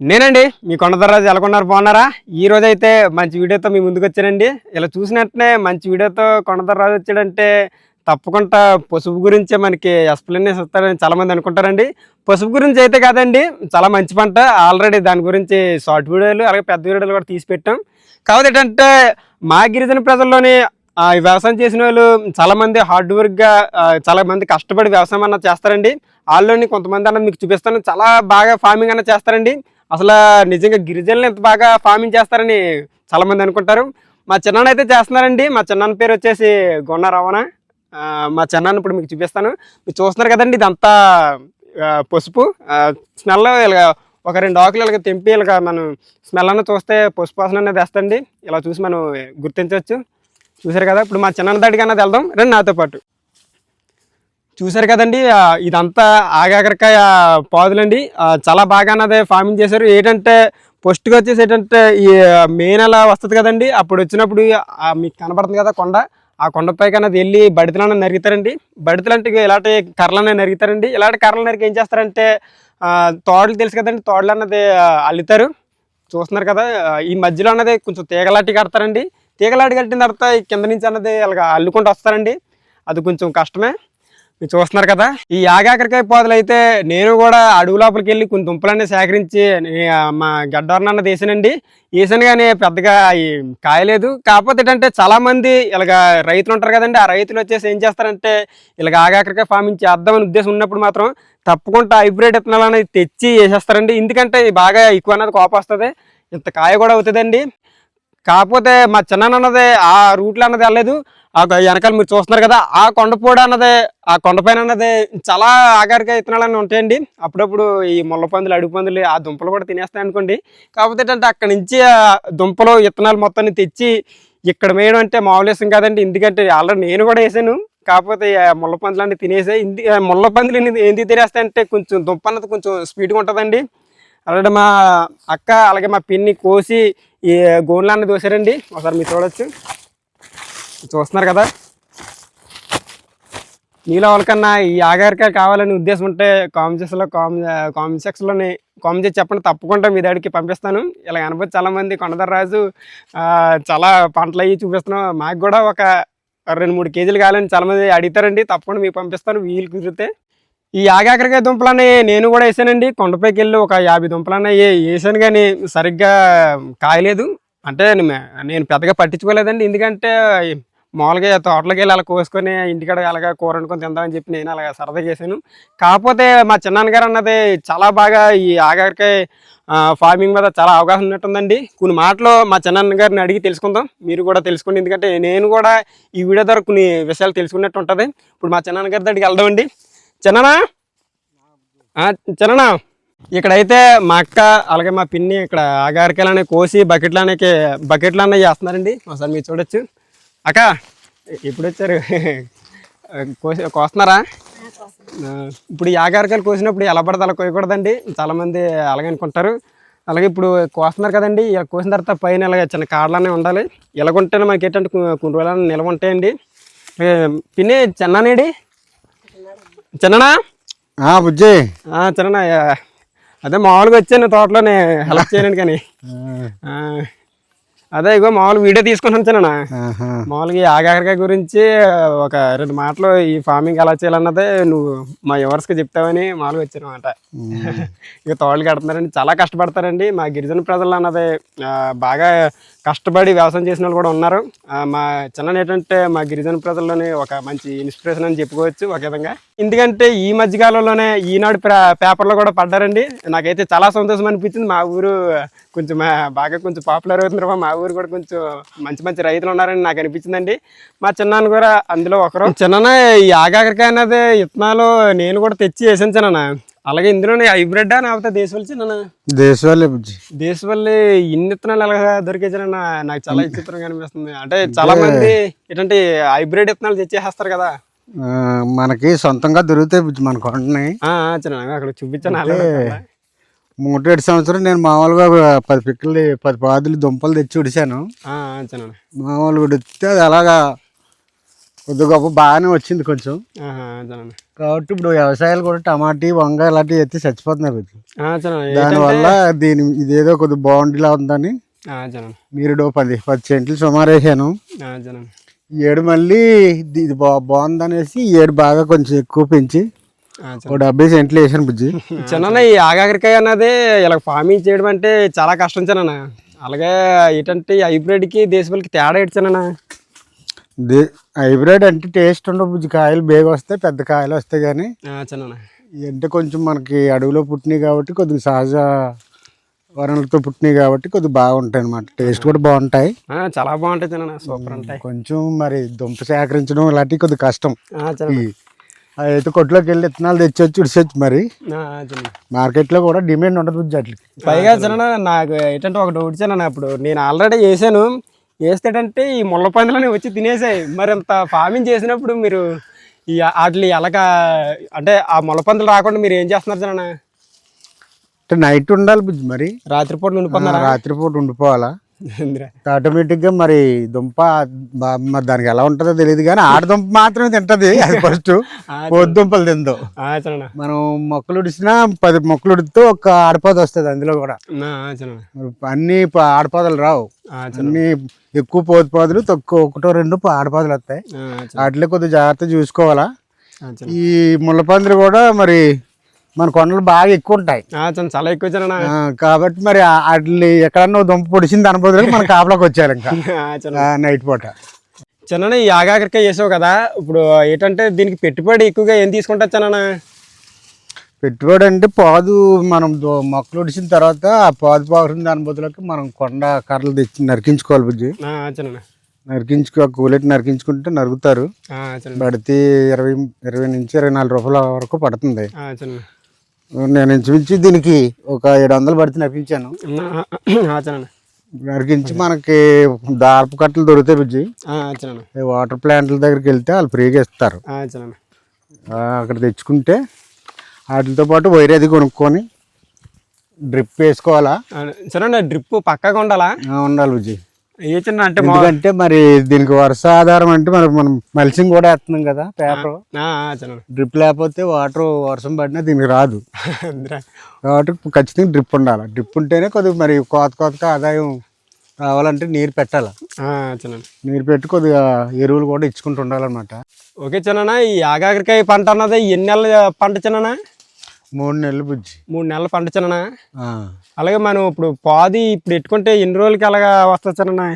నేనండి మీ కొండదర్రాజు ఎలాగొన్నారు బాగున్నారా? ఈ రోజు అయితే మంచి వీడియోతో మీ ముందుకు వచ్చానండి. ఇలా చూసినట్టునే మంచి వీడియోతో కొండదర్రాజు వచ్చాడంటే తప్పకుండా పసుపు గురించే మనకి ఎక్స్ప్లెయిన్ ఇస్తారని చాలామంది అనుకుంటారండి. పసుపు గురించి అయితే కాదండి చాలా మంచి పంట. ఆల్రెడీ దాని గురించి షార్ట్ వీడియోలు అలాగే పెద్ద వీడియోలు కూడా తీసి పెట్టాం. కాబట్టి ఏంటంటే మా గిరిజన ప్రజల్లోని ఆ, వ్యవసాయం చేసిన వాళ్ళు చాలామంది హార్డ్ వర్క్గా చాలామంది కష్టపడి వ్యవసాయం అన్నది చేస్తారండి. వాళ్ళని కొంతమంది అన్నది మీకు చూపిస్తాను చాలా బాగా ఫార్మింగ్ అన్నది చేస్తారండి. అసలు నిజంగా గిరిజనులు ఎంత బాగా ఫార్మింగ్ చేస్తారని చాలా మంది అనుకుంటారు. మా చిన్నాన్న అయితే చేస్తున్నారండి. మా చిన్నాన్న పేరు వచ్చేసి గొన్న రవాణా. మా చిన్నాన్న ఇప్పుడు మీకు చూపిస్తాను. మీరు చూస్తున్నారు కదండి ఇదంతా పసుపు. స్మెల్ ఇలా ఒక రెండు ఆకులు ఇలాగ తెంపి ఇలాగ మనం స్మెల్ అన్న చూస్తే పసుపు వాసన అనేది వేస్తండి. ఇలా చూసి మనం గుర్తించవచ్చు. చూసారు కదా ఇప్పుడు మా చిన్న దాడికి అన్నది వెళ్దాం. రండి నాతో పాటు. చూసారు కదండి ఇదంతా ఆగాకరకాయ పాదులండి. చాలా బాగా అన్నది ఫార్మింగ్ చేశారు. ఏంటంటే ఫస్ట్గా వచ్చేసి ఏంటంటే ఈ మే నెల వస్తుంది కదండి. అప్పుడు వచ్చినప్పుడు మీకు కనబడుతుంది కదా కొండ. ఆ కొండపైకి కన్నా వెళ్ళి బడితలను నరుగుతారండి. బడితలు అంటే ఇలాంటి కర్రలనే నరుగుతారండి. ఇలాంటి కర్రలు నరికి ఏం చేస్తారంటే తోడలు తోటలు తెలుసు కదండి తోటలు అన్నది అల్లుతారు. చూస్తున్నారు కదా ఈ మధ్యలో అన్నది కొంచెం తీగలాటి కడతారండి. తీగలాటి కట్టిన తర్వాత కింద నుంచి అన్నది ఇలాగ అల్లుకుంటూ వస్తారండి. అది కొంచెం కష్టమే. మీరు చూస్తున్నారు కదా? ఈ యాగాకరకాయ పోదలు అయితే నేను కూడా అడుగు లోపలికి వెళ్ళి కొన్ని దుంపలన్నీ సేకరించి మా గడ్డవరనన్న తీసానండి. వేసాను కానీ పెద్దగా కాయలేదు కాకపోతే ఏంటంటే చాలా మంది ఇలాగ రైతులు ఉంటారు కదండి ఆ రైతులు వచ్చేసి ఏం చేస్తారంటే ఇలాగ ఆగాకరకాయ ఫార్మింగ్ చేద్దామని ఉద్దేశం ఉన్నప్పుడు మాత్రం తప్పకుండా హైబ్రిడ్ విత్తనాలు అనేది తెచ్చి వేసేస్తారండి. ఎందుకంటే బాగా ఎక్కువ అన్నది కోప వస్తుంది. ఇంత కాయ కూడా అవుతుందండి. కాకపోతే మా చిన్న అన్నది ఆ రూట్లో అన్నది వెళ్ళలేదు. ఆ వెనకాల మీరు చూస్తున్నారు కదా ఆ కొండపూడ అన్నది ఆ కొండపైన అన్నది చాలా ఆగారిగా విత్తనాలు ఉంటాయండి. అప్పుడప్పుడు ఈ ముళ్ళ పందులు అడుగు పందులు ఆ దుంపలు కూడా తినేస్తాయి అనుకోండి. కాకపోతే ఏంటంటే అక్కడ నుంచి ఆ దుంపలు విత్తనాలు మొత్తాన్ని తెచ్చి ఇక్కడ వేయడం అంటే మామూలు విషయం కాదండి. ఎందుకంటే ఆల్రెడీ నేను కూడా వేసాను. కాకపోతే ముళ్ళ పందులు అన్ని తినేసాయి ఇంది ముళ్ళ పందులు ఏంది తినేస్తాయంటే కొంచెం దుంప అన్నది కొంచెం స్పీడ్గా ఉంటుందండి. అలాగే మా అక్క అలాగే మా పిన్ని కోసి ఈ గోన్లాన్ని దోశారండి. ఒకసారి మీరు చూడొచ్చు. చూస్తున్నారు కదా? మీలో ఎవరికన్నా ఈ ఆగారికాయ కావాలని ఉద్దేశం ఉంటే కామెంట్ సెక్షన్లో కామెంట్ కామెంట్ సెక్షన్లోని కామెంట్ చేసి చెప్పండి. తప్పకుండా మీ దగ్గరికి పంపిస్తాను. ఇలా కనపడి చాలామంది కొండదర్రాజు రాజు చాలా పంటలు అయ్యి చూపిస్తున్నాం. మాకు కూడా ఒక రెండు మూడు కేజీలు కావాలని చాలామంది అడుగుతారండి. తప్పకుండా మీకు పంపిస్తాను. వీలు కుదిరితే. ఈ ఆగాకరకాయ దుంపలని నేను కూడా వేసానండి. కొండపైకి వెళ్ళి ఒక యాభై దుంపలన్న వేసాను కానీ సరిగ్గా కాయలేదు. అంటే నేను పెద్దగా పట్టించుకోలేదండి. ఎందుకంటే మామూలుగా తోటలోకి వెళ్ళి అలా కోసుకొని ఇంటికాడ అలాగా కూర వండుకొని తిందామని చెప్పి నేను అలాగా సరదాగా చేశాను కాకపోతే మా చిన్నాన్నగారు అన్నది చాలా బాగా ఈ ఆగాకరకాయ ఫార్మింగ్ మీద చాలా అవగాహన ఉన్నట్టుందండి. కొన్ని మాటలు మా చిన్నాన్న గారిని అడిగి తెలుసుకుందాం. మీరు కూడా తెలుసుకోండి. ఎందుకంటే నేను కూడా ఈ వీడియో ద్వారా కొన్ని విషయాలు తెలుసుకున్నట్టు ఉంటుంది. ఇప్పుడు మా చిన్నాన్నగారి దగ్గరికి వెళ్దామండి. చిన్ననా చిన్ననా ఇక్కడైతే మా అక్క అలాగే మా పిన్ని ఇక్కడ ఆగారికలని కోసి బకెట్లనే బకెట్లనే చేస్తున్నారండి ఒకసారి మీరు చూడొచ్చు. అక్క ఎప్పుడు వచ్చారు? కోసి కోస్తున్నారా? ఇప్పుడు ఆగారికలు ఆగారికాయలు కోసినప్పుడు ఎలా పడితే అలా కోయకూడదండి చాలామంది అలాగే అనుకుంటారు. అలాగే ఇప్పుడు కోస్తున్నారు కదండి. ఇలా కోసిన తర్వాత పైన ఇలాగ చిన్న కాడలనే ఉండాలి. ఇలాగుంటేనే మనకి ఏంటంటే కొన్ని రోజులు నిల్వ ఉంటాయండి. పిన్ని చిన్ననేడి చిన్ననా ఆ బుజ్జి. ఆ, చిన్న అదే మామూలుగా వచ్చాను తోటలోనే హెల్ప్ చేయడానికి కానీ అదే ఇగో మామూలు వీడియో తీసుకుంటాను చిన్న ఆహా. మామూలుగా ఈ ఆగాకరకాయ గురించి ఒక రెండు మాటలు ఈ ఫార్మింగ్ ఎలా చేయాలన్నదే నువ్వు మా కి చెప్తావని మామూలుగా వచ్చాను అనమాట ఇక తోటలు కడుతున్నారండి చాలా కష్టపడతారండి. మా గిరిజన ప్రజలు అన్నది బాగా కష్టపడి వ్యవసాయం చేసిన వాళ్ళు కూడా ఉన్నారు. మా చిన్న ఏంటంటే మా గిరిజన ప్రజల్లోని ఒక మంచి ఇన్స్పిరేషన్ అని చెప్పుకోవచ్చు ఒక విధంగా. ఎందుకంటే ఈ మధ్యకాలంలోనే ఈనాడు పేపర్లో కూడా పడ్డారండి. నాకైతే చాలా సంతోషం అనిపించింది. మా ఊరు కొంచెం బాగా కొంచెం పాపులర్ అవుతున్నారు. మా ఊరు కూడా కొంచెం మంచి మంచి రైతులు ఉన్నారని నాకు అనిపించిందండి. మా చిన్నాన్న కూడా అందులో ఒకరు. చిన్న ఈ ఆగాకరికాయ అనేది ఇత్తనాలు నేను కూడా తెచ్చి వేసాను చిన్న అలాగే ఇందులోనే హైబ్రిడ్ అవుతా దేశవల్లి బుజ్జి. దేశవల్లి ఇన్ని విత్తనాలు ఎలా దొరికే చిన్న నాకు చాలా విచిత్రంగా అనిపిస్తుంది. అంటే చాలా మంది ఏంటంటే హైబ్రిడ్ విత్తనాలు తెచ్చేసేస్తారు కదా. మనకి సొంతంగా దొరుకుతాయి బుజ్జి మన కొండని. అక్కడ చూపించాను. ఏడు సంవత్సరం నేను మామూలుగా పది పిక్కలు పది పాదులు దుంపలు తెచ్చి చిన్న మామూలుగా ఉడితే అది అలాగా కొద్ది గొప్ప బాగానే వచ్చింది కొంచెం. కాబట్టి ఇప్పుడు వ్యవసాయాలు కూడా టమాటీ వంగ ఇలాంటివి ఎత్తి చచ్చిపోతున్నాయి కొంచెం. దానివల్ల దీని ఇదేదో కొద్ది బాగుండిలా ఉందని. నీరుడు పది పది సెంట్లు సుమారు వేసాను ఏడు మళ్ళీ ఇది బా బాగుందనేసి ఏడు బాగా కొంచెం ఎక్కువ పెంచి. ఒక డెబ్బై సెంట్లు వేసాను బుజ్జి. చిన్న ఈ ఆగాకరకాయ అన్నది ఇలా ఫార్మింగ్ చేయడం అంటే చాలా కష్టం చిన్న అలాగే ఏంటంటే ఈ హైబ్రిడ్కి దేశవాళ్ళకి తేడా ఇచ్చానన్నా దే హైబ్రిడ్ అంటే టేస్ట్ ఉండవు బుజ్జి కాయలు బేగ వస్తాయి పెద్ద కాయలు వస్తాయి కానీ చిన్న అంటే కొంచెం మనకి అడవిలో పుట్టినాయి కాబట్టి కొద్దిగా సహజ వనరులతో పుట్టినాయి కాబట్టి కొద్దిగా బాగుంటాయి అనమాట టేస్ట్ కూడా బాగుంటాయి. చాలా బాగుంటాయి చిన్న సూపర్ ఉంటాయి. కొంచెం మరి దుంప సేకరించడం ఇలాంటివి కొద్దిగా కష్టం. చిన్న అయితే కొట్లోకి వెళ్ళి విత్తనాలు తెచ్చొచ్చి ఉడిసొచ్చు మరి. చిన్న మార్కెట్లో కూడా డిమాండ్ ఉండదు వాటికి పైగా చిన్న నాకు ఏంటంటే ఒకటి ఉడిచాను అప్పుడు నేను ఆల్రెడీ చేశాను. వేస్తేటంటే ఈ ముళ్ళ పందులని వచ్చి తినేసాయి మరి అంత ఫార్మింగ్ చేసినప్పుడు మీరు ఈ వాటిని ఎలాగ అంటే ఆ ముళ్ళ పందులు రాకుండా మీరు ఏం చేస్తున్నారు అంటే నైట్ ఉండాలి బుజ్జి మరి. రాత్రిపూట ఉండిపోతున్నారా? రాత్రిపూట ఉండిపోవాలా. ఆటోమేటిక్గా మరి దుంప మరి దానికి ఎలా ఉంటుందో తెలియదు కానీ ఆడదుంప మాత్రమే తింటది అది ఫస్ట్ పొద్దు దుంపలు తిందో. మనం మొక్కలు ఉడిసినా పది మొక్కలు ఉడితే ఒక ఆడపద వస్తుంది అందులో కూడా. అన్ని ఆడపదలు రావు. అన్ని ఎక్కువ పోతు పాదులు తక్కువ ఒకటో రెండు ఆడపదలు వస్తాయి. వాటిలో కొద్దిగా జాగ్రత్త చూసుకోవాలా. ఈ ముళ్ళపందులు కూడా మరి మన కొండలు బాగా ఎక్కువ ఉంటాయి. చాలా ఎక్కువ కాబట్టి మరి వాటిని ఎక్కడన్నా దుంప పొడిచింది అనుభవం మన కాపలాకి వచ్చారు ఇంకా. నైట్ పూట. చిన్న ఈ ఆగాకరకాయ చేసావు కదా ఇప్పుడు ఏంటంటే దీనికి పెట్టుబడి ఎక్కువగా ఏం తీసుకుంటా చిన్న పెట్టుబడి అంటే పాదు మనం మొక్కలు ఉడిసిన తర్వాత ఆ పాదు పాకుతుంది దాని బదులకి మనం కొండ కర్రలు తెచ్చి నరికించుకోవాలి బుజ్జి. నరికించుకో కూలెట్టి నరికించుకుంటే నరుగుతారు. పడితే ఇరవై ఇరవై నుంచి ఇరవై నాలుగు రూపాయల వరకు పడుతుంది. నేను ఇంచుమించు దీనికి ఒక ఏడు వందలు పడితే నరికించాను నరికించి మనకి దారపు కట్టలు దొరుకుతాయి బుజ్జి. వాటర్ ప్లాంట్ల దగ్గరికి వెళ్తే వాళ్ళు ఫ్రీగా ఇస్తారు. అక్కడ తెచ్చుకుంటే వాటితో పాటు వైర్ అది కొనుక్కొని డ్రిప్ వేసుకోవాలా? చిన్న డ్రిప్ పక్కగా ఉండాలా? ఉండాలి బుజ్జి. ఏ చిన్న అంటే ఎందుకంటే మరి దీనికి వర్ష ఆధారం అంటే మరి మనం మల్చింగ్ కూడా వేస్తున్నాం కదా పేపర్. డ్రిప్ లేకపోతే వాటర్ వర్షం పడినా దీనికి రాదు. కాబట్టి ఖచ్చితంగా డ్రిప్ ఉండాలి. డ్రిప్ ఉంటేనే కొద్దిగా మరి కోత కోతగా ఆదాయం రావాలంటే నీరు పెట్టాలి. నీరు పెట్టి కొద్దిగా ఎరువులు కూడా ఇచ్చుకుంటూ ఉండాలన్నమాట. ఓకే చిన్న ఈ ఆగాకరకాయ పంట అన్నది ఎన్ని నెలల పంట చిన్న మూడు నెలలు బుజ్జి. మూడు నెలల ఆ. అలాగే మనం ఇప్పుడు పాది ఇప్పుడు ఎట్టుకుంటే ఎన్ని రోజులకి అలాగా చిన్న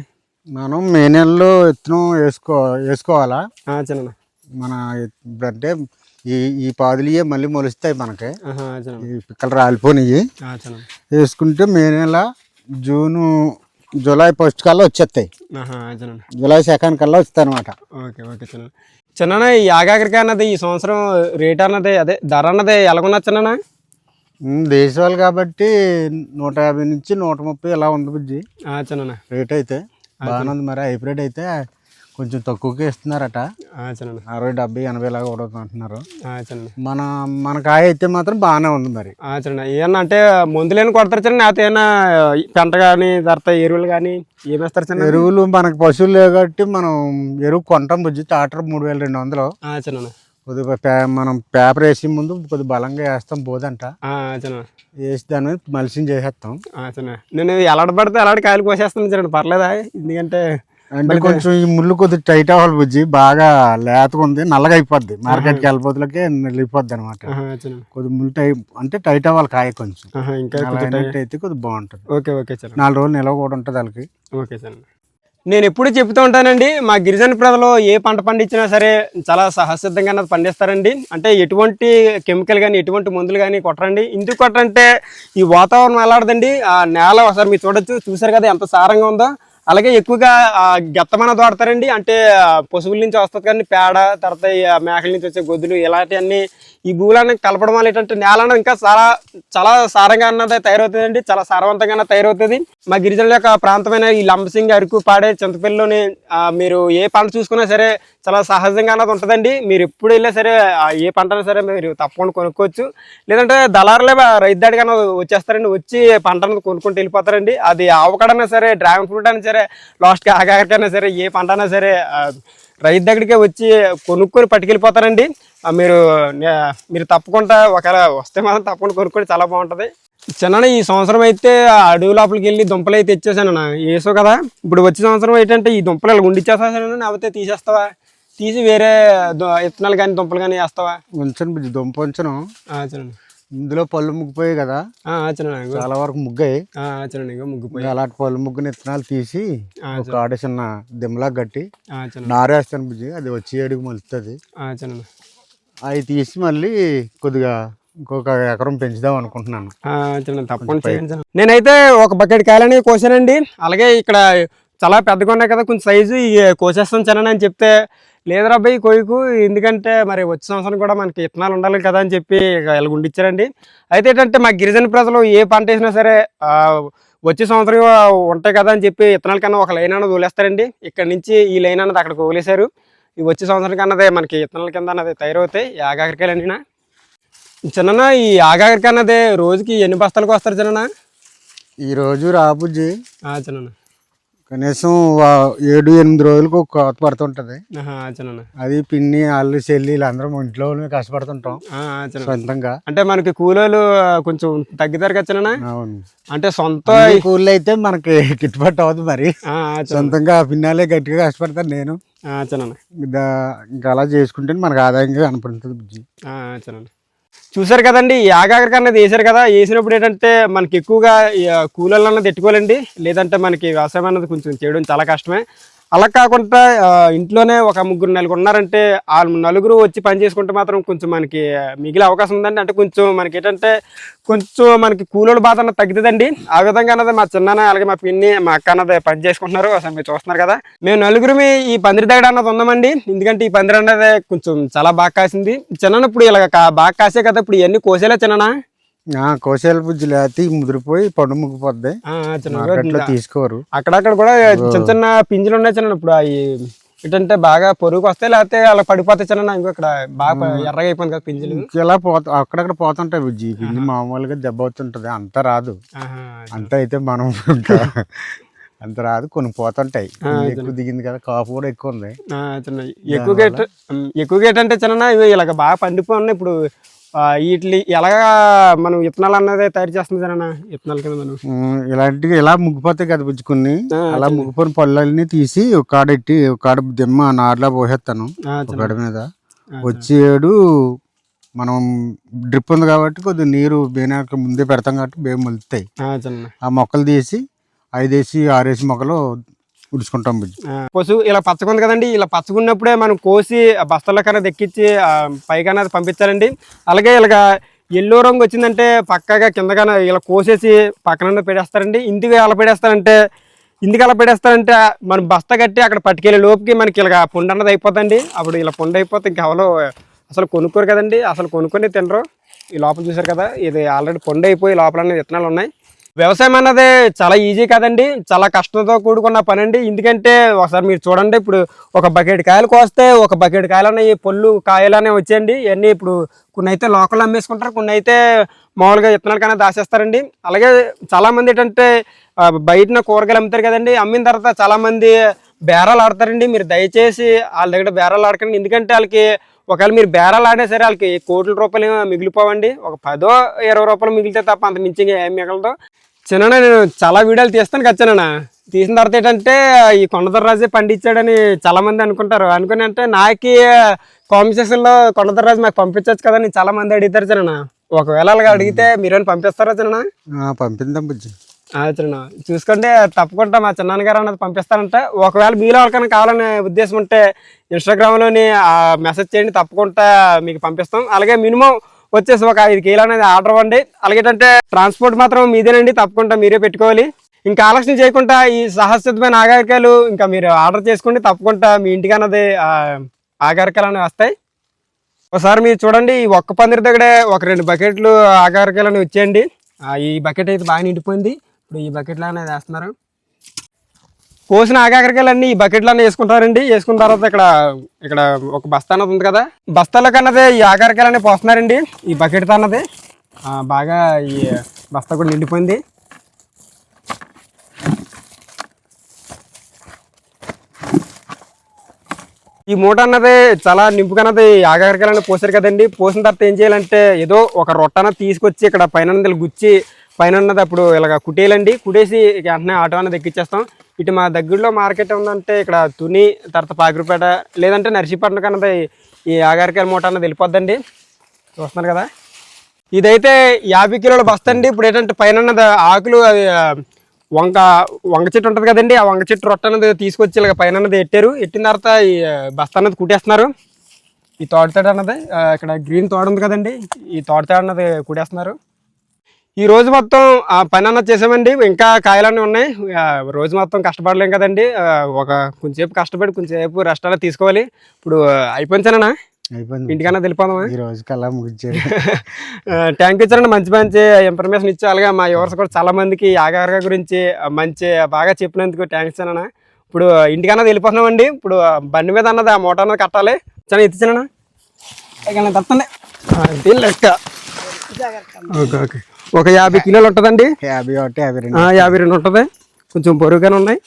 మనం మే నెలలో విత్తనం వేసుకో వేసుకోవాలా? చిన్న మన అంటే ఈ ఈ పాదులియే మళ్ళీ మొలుస్తాయి మనకి. ఈ పిక్కలు రాలిపోయినాయి వేసుకుంటే మే నెల జూను జూలై ఫస్ట్ కల్లా వచ్చేస్తాయి. జూలై సెకండ్ కల్లా వస్తాయి అనమాట ఓకే ఓకే చిన్న చిన్న ఈ ఆగాకరకాయ అన్నది ఈ సంవత్సరం రేట్ అన్నది అదే ధర అన్నది ఎలాగున్నా చిన్న దేశవాళ్ళు కాబట్టి నూట యాభై నుంచి నూట ముప్పై ఇలా ఉంది బుజ్జి. చిన్న రేట్ అయితే బాగానే ఉంది మరి హైబ్రిడ్ అయితే కొంచెం తక్కువకే ఇస్తున్నారట. అరవై డెబ్బై ఎనభై లాగా కూడా అంటున్నారు మన మన కాయ అయితే మాత్రం బాగానే ఉంది మరి. ఏమన్నా అంటే మందులేని కొడతారు చిన్న లేకపోతే ఏమన్నా పెంట కానీ తర్వాత ఎరువులు కానీ ఏమేస్తారు చిన్న ఎరువులు మనకు పశువులు లేవు కాబట్టి మనం ఎరువు కొంటాం బుజ్జి. టాటర్ మూడు వేల రెండు వందలు. కొద్దిగా మనం పేపర్ వేసే ముందు కొద్దిగా బలంగా వేస్తాం పోదంట వేసి దాని మీద మలిసింగ్ చేసేస్తాం. నేను ఎలాడ పడితే అలాంటి కాయలు కోసేస్తాను చిన్న పర్లేదా? ఎందుకంటే అంటే కొంచెం ఈ ముళ్ళు కొద్దిగా టైట్ అవ్వాలి బుజ్జి బాగా లేతగా ఉంది నల్లగా అయిపోద్ది. మార్కెట్కి వెళ్ళిపోతులకే వెళ్ళిపోద్ది అనమాట కొద్దిగా ముళ్ళు టైట్ అంటే టైట్ అవ్వాలి కాయ కొంచెం. ఇంకా అయితే కొద్దిగా బాగుంటుంది. ఓకే ఓకే చిన్న నాలుగు రోజులు నిలవ కూడా ఉంటుంది వాళ్ళకి. Okay sir. నేను ఎప్పుడు చెప్తూ ఉంటానండి మా గిరిజన ప్రజలు ఏ పంట పండించినా సరే చాలా సహసిద్ధంగా అన్నది పండిస్తారండి. అంటే ఎటువంటి కెమికల్ కానీ ఎటువంటి మందులు కానీ కొట్టరండి. ఎందుకు కొట్టరంటే ఈ వాతావరణం ఎలాడదండి ఆ నేల ఒకసారి మీరు చూడొచ్చు. చూసారు కదా ఎంత సారంగా ఉందో? అలాగే ఎక్కువగా గెత్తమన గెత్తమైన వాడతారండి అంటే పశువుల నుంచి వస్తుంది కానీ పేడ తర్వాత మేకల నుంచి వచ్చే గొద్దులు ఇలాంటివన్నీ ఈ భూములను కలపడం వల్ల ఏంటంటే నేల ఇంకా చాలా చాలా సారంగా అన్నది తయారవుతుందండి. చాలా సారవంతంగా తయారవుతుంది. మా గిరిజనుల యొక్క ప్రాంతమైన ఈ లంబసింగ్ అరకు పాడే చింతపల్లిలోని మీరు ఏ పంట చూసుకున్నా సరే చాలా సహజంగా అన్నది ఉంటుందండి. మీరు ఎప్పుడు వెళ్ళినా సరే ఏ పంటనా సరే మీరు తప్పకుండా కొనుక్కోవచ్చు. లేదంటే దళారులే రైతు దాడిగా వచ్చేస్తారండి. వచ్చి పంట కొనుక్కుంటూ వెళ్ళిపోతారండి. అది ఆవకాడైనా సరే డ్రాగన్ ఫ్రూట్ అయినా సరే లాస్ట్కి ఆగాకైనా సరే ఏ పంట అయినా సరే రైతు దగ్గరికి వచ్చి కొనుక్కొని పట్టుకెళ్ళిపోతారండి. మీరు మీరు తప్పకుండా ఒకవేళ వస్తే మాత్రం తప్పకుండా కొనుక్కొని చాలా బాగుంటుంది. చిన్న ఈ సంవత్సరం అయితే అడవి లోపలికి వెళ్ళి దుంపలు అయితే తెచ్చేసాను వేసో కదా. ఇప్పుడు వచ్చే సంవత్సరం ఏంటంటే ఈ దుంపలు ఇలా ఉండిచ్చేస్తాను లేకపోతే తీసేస్తావా? తీసి వేరే విత్తనాలు కానీ దుంపలు కానీ వేస్తావా? ఉంచను దుంప ఉంచను. చిన్న ఇందులో పళ్ళు ముగ్గిపోయాయి కదా. చాలా వరకు ముగ్గాయి. ముగ్గుపోయి అలాంటి పళ్ళు ముగ్గుని విత్తనాలు తీసి ఒక ఆడ చిన్న దిమ్మలా కట్టి నారేస్తాను బుజ్జి అది వచ్చి ఏడుగు మలుస్తుంది. అవి తీసి మళ్ళీ కొద్దిగా ఇంకొక ఎకరం పెంచుదాం అనుకుంటున్నాను. నేనైతే ఒక బకెట్ కాయలని కోసానండి. అలాగే ఇక్కడ చాలా పెద్దగా ఉన్నాయి కదా కొంచెం సైజు ఇవి కోసేస్తాను చిన్న అని చెప్తే లేదురా అబ్బాయి కోయికు ఎందుకంటే మరి వచ్చే సంవత్సరం కూడా మనకి విత్తనాలు ఉండాలి కదా అని చెప్పి ఇలా ఉండిచ్చారండి అయితే ఏంటంటే మా గిరిజన ప్రజలు ఏ పంట వేసినా సరే వచ్చే సంవత్సరం ఉంటాయి కదా అని చెప్పి విత్తనాల కన్నా ఒక లైన్ అన్నది వదిలేస్తారండి. ఇక్కడ నుంచి ఈ లైన్ అన్నది అక్కడికి వదిలేశారు. ఈ వచ్చే సంవత్సరం కన్నదే మనకి విత్తనాల కింద అన్నది తయారవుతాయి. ఆగాకరికాయలు చిన్న ఈ ఆగాకరికాయ అన్నది రోజుకి ఎన్ని బస్తాలకు వస్తారు చిన్న ఈ రోజు రా బుజ్జి చిన్న కనీసం ఏడు ఎనిమిది రోజులకు ఒక కోత పడుతుంటది. అది పిన్ని వాళ్ళు చెల్లి వీళ్ళందరం ఇంట్లో కష్టపడుతుంటాం. సొంతంగా. అంటే మనకి కూలోలు కొంచెం తగ్గుతారు కదా అవును. అంటే సొంత ఈ కూలి అయితే మనకి గిట్టుబాటు అవ్వదు మరి. సొంతంగా పిన్నాలే గట్టిగా కష్టపడతాను నేను. ఇంకా అలా చేసుకుంటే మనకు ఆదాయంగా కనపడుతుంది బుజ్జి. చూసారు కదండి ఈ ఆగాకరకాయ వేసారు కదా వేసినప్పుడు ఏంటంటే మనకి ఎక్కువగా కూలర్లు అన్నది ఎట్టుకోవాలండి లేదంటే మనకి వ్యవసాయం అన్నది కొంచెం చేయడం చాలా కష్టమే. అలా కాకుండా ఇంట్లోనే ఒక ముగ్గురు నలుగురు ఉన్నారంటే వాళ్ళు నలుగురు వచ్చి పని చేసుకుంటే మాత్రం కొంచెం మనకి మిగిలే అవకాశం ఉందండి. అంటే కొంచెం మనకి ఏంటంటే కొంచెం మనకి కూలోళ్ళ బాధ అన్నది తగ్గుతుందండి. ఆ విధంగా అన్నది మా చిన్న అలాగే మా పిన్ని మా అక్క అన్నది పని చేసుకుంటున్నారు. అసలు మీరు చూస్తున్నారు కదా. మేము నలుగురు ఈ పందిరి దగ్గర అన్నది ఉందామండి ఎందుకంటే ఈ పందిరి అన్నది కొంచెం చాలా బాగా కాసింది. చిన్న ఇప్పుడు ఇలా కా- బాగా కాసే కదా ఇప్పుడు ఇవన్నీ కోసేలా చిన్న ఆ కోసేల బుజ్జి లేకపోతే ముదిరిపోయి పండు ముగ్గిపోద్ది. తీసుకోరు. అక్కడక్కడ కూడా చిన్న చిన్న పింజలు ఉన్నాయి చిన్న ఇప్పుడు అవి ఏంటంటే బాగా పొరుగుకు వస్తాయి లేకపోతే అలా పడిపోతాయి చిన్న ఇంకో ఇక్కడ బాగా ఎర్రగా అయిపోయింది కదా పింజలు. ఇలా పోతా అక్కడక్కడ పోతుంటాయి బుజ్జి. పిండి మామూలుగా దెబ్బ అవుతుంటది అంత రాదు. అంత అయితే మనం అంత రాదు. కొన్ని పోతుంటాయి. ఎక్కువ దిగింది కదా కాపు కూడా ఎక్కువ ఉంది. ఎక్కువగా ఎక్కువగా ఏంటంటే చిన్న ఇవి ఇలాగ బాగా పండిపోయి ఉన్నాయి. ఇప్పుడు వీటి ఎలాగా మనం విత్తనాలు అన్నది తయారు చేస్తుంది చిన్న విత్తనాల కింద మనం? ఉమ్, ఇలాంటివి ఇలా ముగ్గిపోతాయి కదా ఆ, అలా ముగ్గిపోయిన పళ్ళని తీసి ఒక కాడ ఎట్టి ఒక కాడ దిమ్మ నార్లా పోసేస్తాను గడ మీద. వచ్చి ఏడు మనం డ్రిప్ ఉంది కాబట్టి కొద్దిగా నీరు బేనాక ముందే పెడతాం కాబట్టి బేమ మొలుతాయి. ఆ మొక్కలు తీసి ఐదేసి ఆరేసి మొక్కలు ఉడుచుకుంటాం బుజ్జి పశువు ఇలా పచ్చకుంది కదండి. ఇలా పచ్చకున్నప్పుడే మనం కోసి ఆ బస్తాల కన్నా దెక్కించి పైగా పైకన్నా పంపించాలండి. అలాగే ఇలాగ ఎల్లో రంగు వచ్చిందంటే పక్కగా కిందగా ఇలా కోసేసి పక్కన పెడేస్తారండి ఇంటికి ఎలా పెడేస్తారంటే ఇందుకు ఎలా పెడేస్తారంటే మనం బస్తా కట్టి అక్కడ పట్టుకెళ్ళే లోపుకి మనకి ఇలాగ పుండు అన్నది అయిపోతుంది అప్పుడు ఇలా పుండు అయిపోతే ఇంకా ఎవరో అసలు కొనుక్కోరు కదండి. అసలు కొనుక్కొని తినరు. ఈ లోపల చూసారు కదా ఇది ఆల్రెడీ పొండు అయిపోయి లోపల విత్తనాలు ఉన్నాయి. వ్యవసాయం అన్నది చాలా ఈజీ కాదండి. చాలా కష్టంతో కూడుకున్న పని అండి ఎందుకంటే ఒకసారి మీరు చూడండి ఇప్పుడు ఒక బకెట్ కాయలు కోస్తే ఒక బకెట్ కాయలు అనేవి పళ్ళు కాయలు అనేవి వచ్చేయండి. ఇవన్నీ ఇప్పుడు కొన్ని అయితే లోకల్ అమ్మేసుకుంటారు కొన్ని అయితే మామూలుగా విత్తనాలకైనా దాచేస్తారండి. అలాగే చాలామంది ఏంటంటే బయటన కూరగాయలు అమ్ముతారు కదండి. అమ్మిన తర్వాత చాలా మంది బేరాలు ఆడతారండి. మీరు దయచేసి వాళ్ళ దగ్గర బేరాలు ఆడకండి. ఎందుకంటే వాళ్ళకి ఒకవేళ మీరు బేరాలు ఆడే సరే వాళ్ళకి కోట్ల రూపాయలు మిగిలిపోవండి. ఒక పదో ఇరవై రూపాయలు మిగిలితే తప్ప అంత మించి ఇంకా ఏం మిగలదు. చిన్న నేను చాలా వీడియోలు తీస్తాను కదా చిన్న తీసిన తర్వాత ఏంటంటే ఈ కొండదర్రాజే పండించాడని చాలా మంది అనుకుంటారు. అనుకుని అంటే నాకి కామెంట్ సెక్షన్లో కొండదర్రాజు మాకు పంపించవచ్చు కదా అని చాలా మంది అడుగుతారు చిన్న ఒకవేళ అలాగ అడిగితే మీరేమైనా పంపిస్తారా చిన్న పంపిద్దాం బుజ్జి. ఆ, చిన్న చూసుకోండి తప్పకుండా మా చిన్నాన్నగారు అన్నది పంపిస్తారంట. ఒకవేళ మీలో ఎవరికైనా కావాలనే ఉద్దేశం ఉంటే ఇన్స్టాగ్రామ్లోని మెసేజ్ చేయండి తప్పకుండా మీకు పంపిస్తాం. అలాగే మినిమం వచ్చేసి ఒక ఐదు కేలు అనేది ఆర్డర్ ఇవ్వండి. అలాగేటంటే ట్రాన్స్పోర్ట్ మాత్రం మీదేనండి తప్పకుండా మీరే పెట్టుకోవాలి. ఇంకా ఆలస్యం చేయకుండా ఈ సహసిద్ధమైన ఆగారికాయలు ఇంకా మీరు ఆర్డర్ చేసుకోండి. తప్పకుండా మీ ఇంటికి అన్నది ఆగారికాయలు అనేవి వస్తాయి. ఒకసారి మీరు చూడండి ఈ ఒక్క పందిరి దగ్గరే ఒక రెండు బకెట్లు ఆగారికాయలు అనేవి వచ్చేయండి. ఆ, ఈ బకెట్ అయితే బాగా నిండిపోయింది. ఇప్పుడు ఈ బకెట్లో అనేది వేస్తున్నారు. కోసిన ఆగాకరికాయలన్నీ ఈ బకెట్లన్నీ వేసుకుంటారండి. వేసుకున్న తర్వాత ఇక్కడ ఇక్కడ ఒక బస్తా అన్నది ఉంది కదా. బస్తాలో కన్నదే ఈ ఆగాకరికాయలన్నీ పోస్తున్నారండి. ఈ బకెట్ అన్నది బాగా ఈ బస్తా కూడా నిండిపోయింది. ఈ మూట అన్నది చాలా నింపుకన్నది ఆగారికలని పోసారు కదండి. పోసిన తర్వాత ఏం చేయాలంటే ఏదో ఒక రొట్టన తీసుకొచ్చి ఇక్కడ పైన గుచ్చి పైన ఉన్నది అప్పుడు ఇలాగ కుట్టేయాలండి. కుట్టేసి వెంటనే ఆటో అనేది ఎక్కిచ్చేస్తాం. ఇటు మా దగ్గరలో మార్కెట్ ఉందంటే ఇక్కడ తుని తర్వాత పాకిరిపేట లేదంటే నర్సీపట్నం కన్నది ఈ ఆగారికాయల మూట అన్నది వెళ్ళిపోద్దండి. చూస్తున్నారు కదా. ఇదైతే యాభై కిలోల బస్తా అండి. ఇప్పుడు ఏంటంటే పైన ఉన్నది ఆకులు అది వంక వంక వంగ చెట్టు ఉంటుంది కదండి. ఆ వంగ చెట్టు రొట్ట అనేది తీసుకొచ్చి ఇలాగ పైన అన్నది ఎట్టారు. ఎట్టిన తర్వాత ఈ ఆ, బస్తా అన్నది కుట్టేస్తున్నారు. ఈ తోటతాడు అన్నది ఇక్కడ గ్రీన్ తోట ఉంది కదండి. ఈ తోటతాడు అన్నది కుట్టేస్తున్నారు. ఈ రోజు మొత్తం ఆ పని అన్నది చేసామండి. ఇంకా కాయలన్నీ ఉన్నాయి. రోజు మొత్తం కష్టపడలేం కదండి. ఒక కొంచెంసేపు కష్టపడి కొంచెంసేపు రెస్ట్ అలా తీసుకోవాలి. ఇప్పుడు అయిపోయించానా అయిపోయింది. ఇంటికన్నా వెళ్ళిపోదామా? ఈ రోజుకి అలా ముగించారు థ్యాంక్ యూ ఇచ్చారండి మంచి మంచి ఇన్ఫర్మేషన్ ఇచ్చి అలాగే మా యువర్స్ కూడా చాలా మందికి యాగారగా గురించి మంచి బాగా చెప్పినందుకు థ్యాంక్స్ అన్న ఇప్పుడు ఇంటికన్నా వెళ్ళిపోతున్నామండి. ఇప్పుడు బండి మీద అన్నది ఆ మూట అన్నది కట్టాలి. చాలా ఎత్తిచ్చానా తప్పండి దీని లెక్క. Okay okay. ఒక యాభై కిలోలు ఉంటుందండి? యాభై ఒకటి యాభై రెండు. ఆ, యాభై రెండు ఉంటుంది. కొంచెం బరువుగానే ఉన్నాయి.